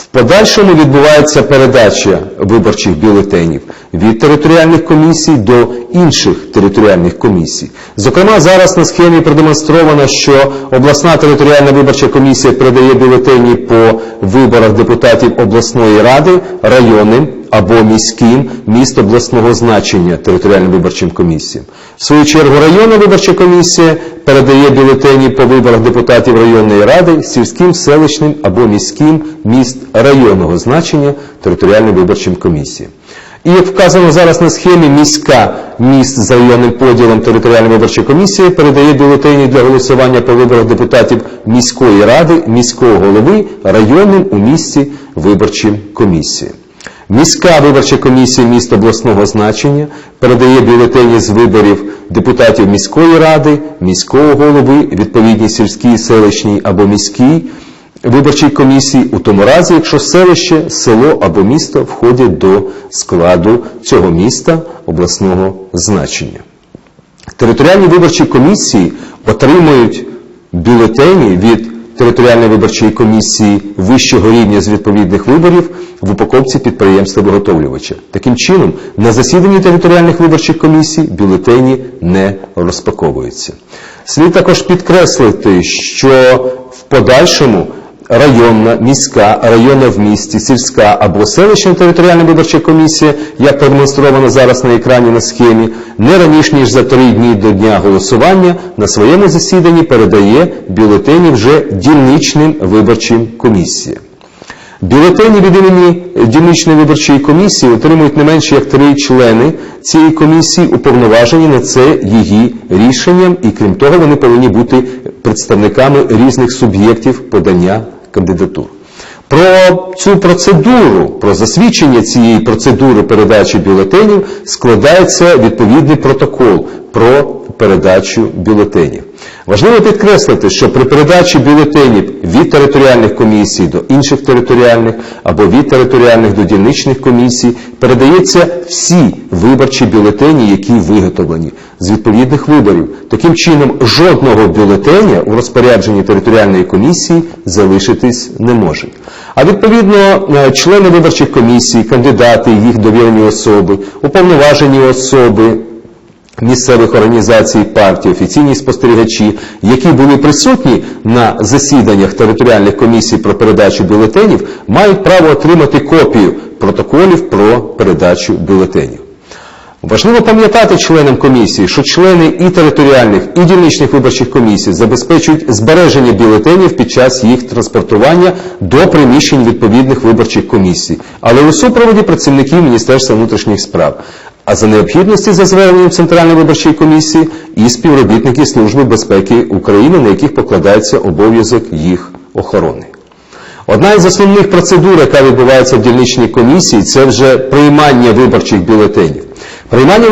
В подальшому відбувається передача виборчих бюлетенів від територіальних комісій до інших територіальних комісій. Зокрема, зараз на схемі продемонстровано, що обласна територіальна виборча комісія передає бюлетені по виборах депутатів обласної ради районним або міським міст обласного значення територіальним виборчим комісіям. В свою чергу районна виборча комісія передає бюлетені по виборах депутатів районної ради сільським, селищним або міським міст районного значення територіальним виборчим комісіям. І як вказано зараз на схемі, міська міст з районним поділом територіальної виборчої комісії передає бюлетені для голосування по виборах депутатів міської ради, міського голови районним у місті виборчим комісіям. Міська виборча комісія міст обласного значення передає бюлетені з виборів депутатів міської ради, міського голови, відповідній сільській, селищній або міській виборчій комісії у тому разі, якщо селище, село або місто входять до складу цього міста обласного значення. Територіальні виборчі комісії отримують бюлетені від територіальної виборчої комісії вищого рівня з відповідних виборів в упаковці підприємства-виготовлювача. Таким чином, на засіданні територіальних виборчих комісій бюлетені не розпаковуються. Слід також підкреслити, що в подальшому районна, міська, районна в місті, сільська або селищна територіальна виборча комісія, як продемонстровано зараз на екрані на схемі, не раніше ніж за три дні до дня голосування на своєму засіданні передає бюлетені вже дільничним виборчим комісіям. Бюлетені від імені дільничної виборчої комісії отримують не менше як три члени цієї комісії, уповноважені на це її рішенням, і крім того, вони повинні бути представниками різних суб'єктів подання кандидатур. Про цю процедуру, про засвідчення цієї процедури передачі бюлетенів складається відповідний протокол про передачу бюлетенів. Важливо підкреслити, що при передачі бюлетенів від територіальних комісій до інших територіальних або від територіальних до дільничних комісій передаються всі виборчі бюлетені, які виготовлені з відповідних виборів. Таким чином, жодного бюлетеня у розпорядженні територіальної комісії залишитись не може. А відповідно, е, члени виборчих комісій, кандидати, їх довірені особи, уповноважені особи, місцевих організацій партій, офіційні спостерігачі, які були присутні на засіданнях територіальних комісій про передачу бюлетенів, мають право отримати копію протоколів про передачу бюлетенів. Важливо пам'ятати членам комісії, що члени і територіальних, і дільничних виборчих комісій забезпечують збереження бюлетенів під час їх транспортування до приміщень відповідних виборчих комісій, але у супроводі працівників Міністерства внутрішніх справ. А за необхідності за зверненням Центральної виборчої комісії і співробітники Служби безпеки України, на яких покладається обов'язок їх охорони. Одна із основних процедур, яка відбувається в дільничній комісії, це вже приймання виборчих бюлетенів. Приймання